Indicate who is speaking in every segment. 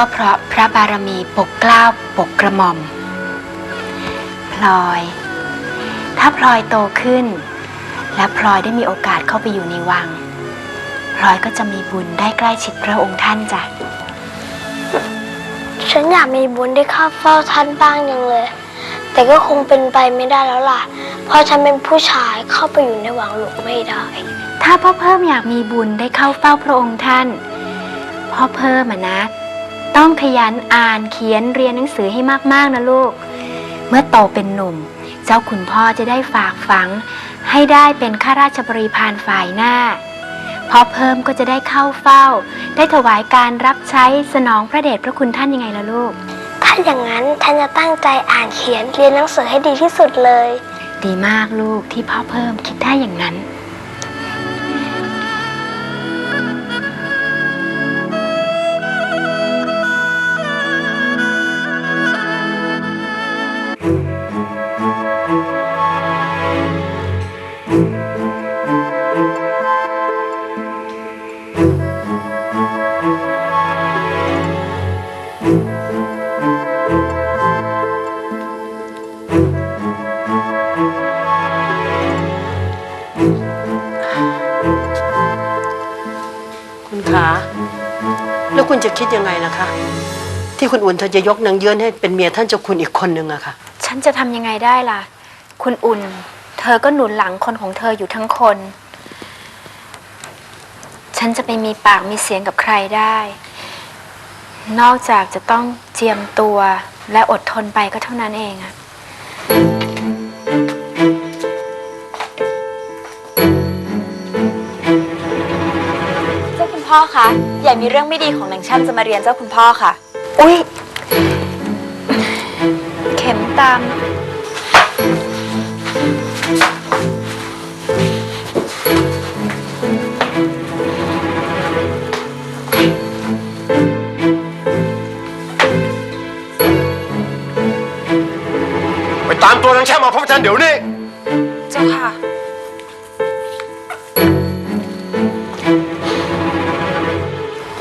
Speaker 1: ก็เพราะพระบารมีปกเกล้าปกกระหม่อม พลอย ถ้าพลอยโตขึ้น และพลอยได้มีโอกาสเข้าไปอยู่ในวัง พลอยก็จะมีบุญได้ใกล้ชิดพระองค์ท่านจ้ะ
Speaker 2: ฉันอยากมีบุญได้เข้าเฝ้าท่านบ้างยังเลย แต่ก็คงเป็นไปไม่ได้แล้วล่ะ เพราะฉันเป็นผู้ชายเข้าไปอยู่ในวังหลวงไม่ได้
Speaker 1: ถ้าพ่อเพิ่มอยากมีบุญได้เข้าเฝ้าพระองค์ท่าน พ่อเพิ่มอะนะ ต้องขยันอ่านเขียนเรียนหนังสือให้มากๆนะลูก เมื่อโตเป็นหนุ่ม เจ้าคุณพ่อจะได้ฝากฝัง ให้ได้เป็นข้าราชบริพารฝ่ายหน้าพ่อเพิ่มก็จะได้เข้าเฝ้า ได้ถวายการรับใช้สนองพระเดชพระคุณท่านยังไงล่ะลูก
Speaker 2: ถ้าอย่างนั้นฉันจะตั้งใจอ่านเขียนเรียนหนังสือให้ดีที่สุดเลย
Speaker 1: ดีมากลูกที่พ่อเพิ่มคิดได้อย่างนั้น
Speaker 3: คิดยังไงล่ะคะ ที่คุณอุ่นเธอจะยกนางเยือนให้เป็นเมียท่านเจ้าคุณอีกคนนึงอะค่ะ
Speaker 1: ฉันจะทำยังไงได้ล่ะ คุณอุ่น เธอก็หนุนหลังคนของเธออยู่ทั้งคน ฉันจะไปมีปากมีเสียงกับใครได้ นอกจากจะต้องเจียมตัวและอดทนไปก็เท่านั้นเองอะ
Speaker 4: อคะอย่ามีเรื่องไม่ดีของนางช่ำจะมาเรียนเจ้าคุณพ่อค่ะ
Speaker 1: อุ้ยเข็มตาม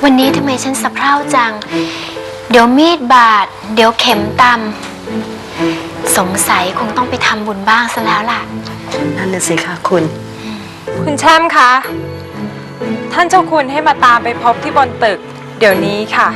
Speaker 5: วันนี้
Speaker 1: ทำไมฉันสะเพร่าจัง เดี๋ยวมีดบาด เดี๋ยวเข็มตำสงสัยคงต้องไปทำบุญบ้างซะแล้วล่ะ
Speaker 3: นั่นน่ะสิคะคุณ
Speaker 6: คุณแชมป์คะ ท่านเจ้าคุณให้มาตามไปพบที่บนตึก เดี๋ยวนี้ค่ะ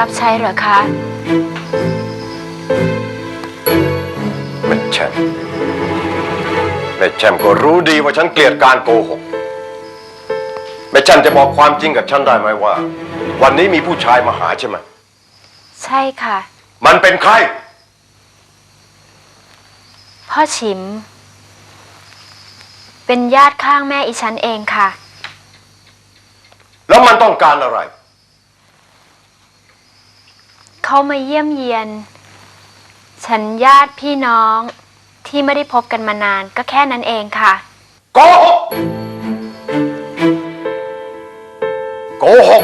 Speaker 1: รับใช้เหรอคะ
Speaker 5: แม่แช่มแม่แช่มก็รู้ดีว่าฉันเกลียดการโกหก แม่แช่มจะบอกความจริงกับฉันได้ไหมว่า วันนี้มีผู้ชายมาหาใช่ไหม
Speaker 1: ใช่ค่ะ
Speaker 5: มันเป็นใคร
Speaker 1: พ่อฉิม เป็นญาติข้างแม่อีฉันเองค่ะ
Speaker 5: แล้วมันต้องการอะไร
Speaker 1: เขามาเยี่ยมเยียน ฉันญาติพี่น้องที่ไม่ได้พบกันมานานก็แค่นั้นเองค่ะ
Speaker 5: โกหกโกหก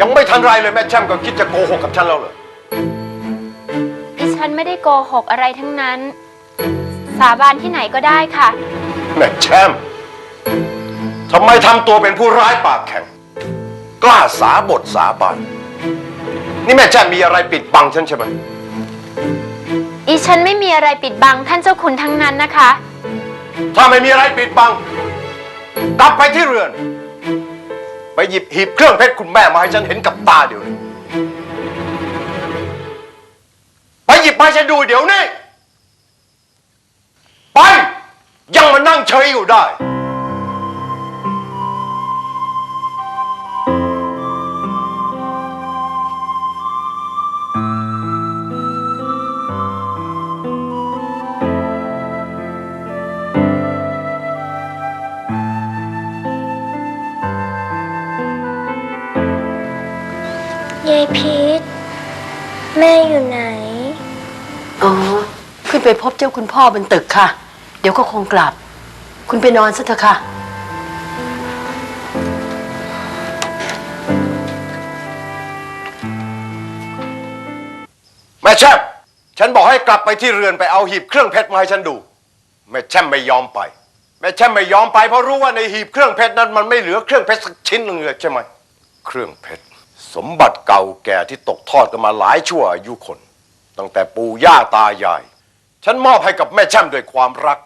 Speaker 5: ยังไม่ทันไรเลยแม่แช่มก็คิดจะโกหกกับฉันแล้วเหรอ
Speaker 1: อีฉันไม่ได้โกหกอะไรทั้งนั้น สาบานที่ไหนก็ได้ค่ะ
Speaker 5: แม่แช่มทำไมทำตัวเป็นผู้ร้ายปากแข็ง กล้าสาบทสาบาน นี่แม่แช่มมีอะไรปิดบังฉันใช่ไหม
Speaker 1: อีฉันไม่มีอะไรปิดบังท่านเจ้าคุณทั้งนั้นนะคะ
Speaker 5: ถ้าไม่มีอะไรปิดบัง กลับไปที่เรือน ไปหยิบหีบเครื่องเพชรคุณแม่มาให้ฉันเห็นกับตาเดี๋ยวนี้ ไปหยิบมาให้ฉันดูเดี๋ยวนี้ ไป ยังมานั่งเฉยอยู่ได้
Speaker 2: ยายพีทแม่อยู่ไหน
Speaker 3: อ๋อ ขึ้นไปพบเจ้าคุณพ่อบนตึกค่ะ เดี๋ยวก็คงกลับ คุณไปนอนซะเถอะค่ะ
Speaker 5: แม่แช่มฉันบอกให้กลับไปที่เรือนไปเอาหีบเครื่องเพชรมาให้ฉันดู แม่แช่มไม่ยอมไป แม่แช่มไม่ยอมไปเพราะรู้ว่าในหีบเครื่องเพชรนั้นมันไม่เหลือเครื่องเพชรสักชิ้นหนึ่งเลยใช่ไหม เครื่องเพชร สมบัติเก่าแก่ที่ตกทอดกันมาหลายชั่วอายุคน ตั้งแต่ปู่ย่าตายาย ฉันมอบให้กับแม่แช่มด้วยความรัก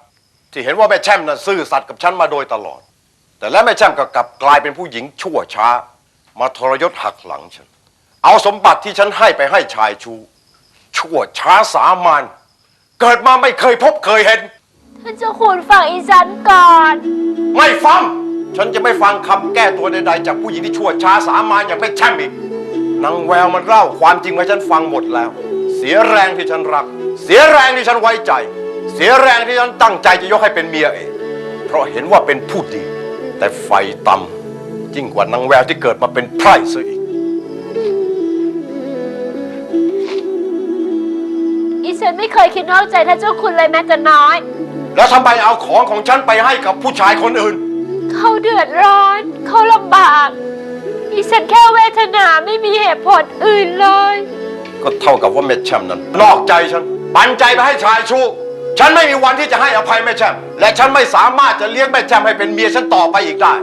Speaker 5: ที่เห็นว่าแม่แช่มน่ะซื่อสัตย์กับฉันมาโดยตลอด แต่แล้วแม่แช่มก็กลับกลายเป็นผู้หญิงชั่วช้า มาทรยศหักหลังฉัน เอาสมบัติที่ฉันให้ไปให้ชายชู ชั่วช้าสามัญเกิดมาไม่เคยพบเคยเห็น
Speaker 2: ท่านเจ้าคุณฟังอีฉันก่อน
Speaker 5: ไม่ฟัง ฉันจะไม่ฟังคำแก้ตัวใดๆ จากผู้หญิงที่ชั่วช้าสามัญอย่างไม่แช่มอีกนางแววมันเล่าความจริงมาให้ฉันฟังหมดแล้ว เสียแรงที่ฉันรัก เสียแรงที่ฉันไว้ใจ เสียแรงที่ฉันตั้งใจจะยกให้เป็นเมียเองเพราะเห็นว่าเป็นผู้ดี แต่ไฟต่ำยิ่งกว่านางแววที่เกิดมาเป็นไพร่ซะอีก
Speaker 2: อีฉันไม่เคยคิดนอกใจท่านเจ้าคุณเลยแม้แต่น้อย
Speaker 5: แล้วทำไมเอาของของฉันไปให้กับผู้ชายคนอื่น
Speaker 2: เขาเดือดร้อน เขาลำบากอีฉันแค่เวทนาไม่มีเหตุผลอื่นเลย
Speaker 5: ก็เท่ากับว่าแม่แช่มนั้น นอกใจฉัน ปันใจไปให้ชายชู้ ฉันไม่มีวันที่จะให้อภัยแม่แช่มและฉันไม่สามารถจะเลี้ยงแม่แช่มให้เป็นเมียฉันต่อไปอีกได้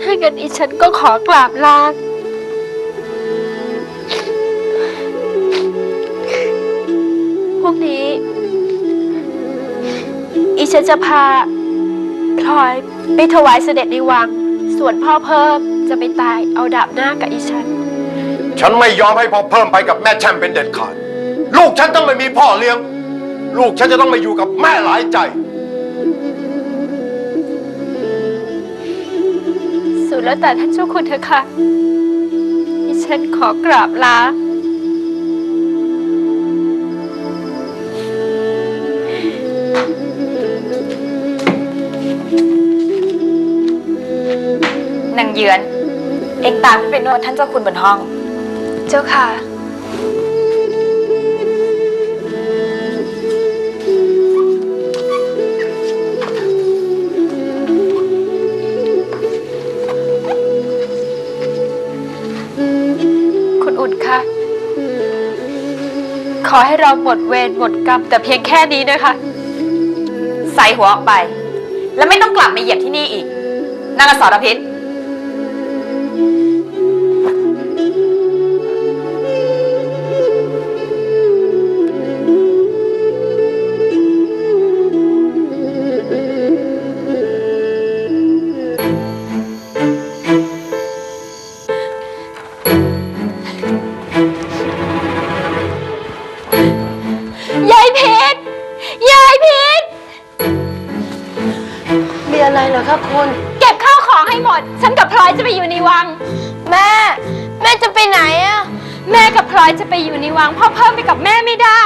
Speaker 2: ถ้างั้นอีฉันก็ขอกราบลาพวกนี้ อีฉันจะพา พลอยไปถวายเสด็จในวัง ส่วนพ่อเพิ่มจะไปตายเอาดาบหน้ากับอีฉัน
Speaker 5: ฉันไม่ยอมให้พ่อเพิ่มไปกับแม่แช่มเป็นเด็ดขาด ลูกฉันต้องไม่มีพ่อเลี้ยง ลูกฉันจะต้องมาอยู่กับแม่หลายใจ
Speaker 2: สุดแล้วแต่ท่านเจ้าคุณเถอะค่ะดิฉันขอกราบลาา
Speaker 4: งเยือน เองตามขึ้นไปนวดท่านเจ้าคุณบนห้อง
Speaker 2: เจ้าค่ะ คุณอุ่นคะขอให้เราหมดเวรหมดกรรมแต่เพียงแค่นี้นะคะ
Speaker 4: ใส่หัวออกไป แล้วไม่ต้องกลับมาเหยียบที่นี่อีกนางอสรพิษ
Speaker 3: มีอะไรเหรอคะคุณ
Speaker 2: เก็บข้าวของให้หมด ฉันกับพลอยจะไปอยู่ในวัง แม่ แม่จะไปไหนอะแม่กับพลอยจะไปอยู่ในวังพ่อเพิ่มไปกับแม่ไม่ได้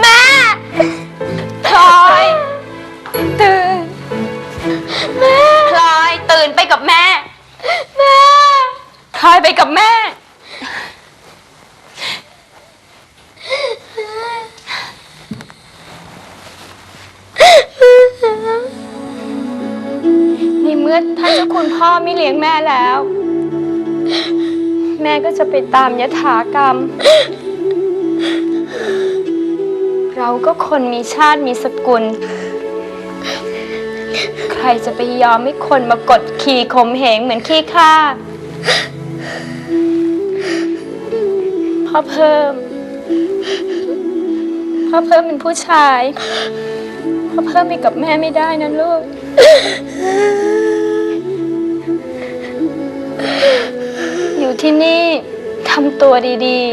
Speaker 2: แม่ เมื่อท่านเจ้าคุณพ่อไม่เลี้ยงแม่แล้ว แม่ก็จะไปตามยถากรรม เราก็คนมีชาติมีสกุล ใครจะไปยอมให้คนมากดขี่ข่มเหงเหมือนขี้ข้าพ่อเพิ่มพ่อเพิ่มเป็นผู้ชายพ่อเพิ่มไปกับแม่ไม่ได้นะลูก อยู่ที่นี่ทำตัวดีๆ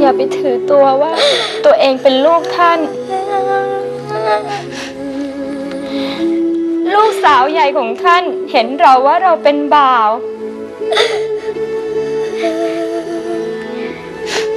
Speaker 2: อย่าไปถือตัวว่า ตัวเองเป็นลูกท่าน ลูกสาวใหญ่ของท่านเห็นเราว่าเราเป็นบ่าว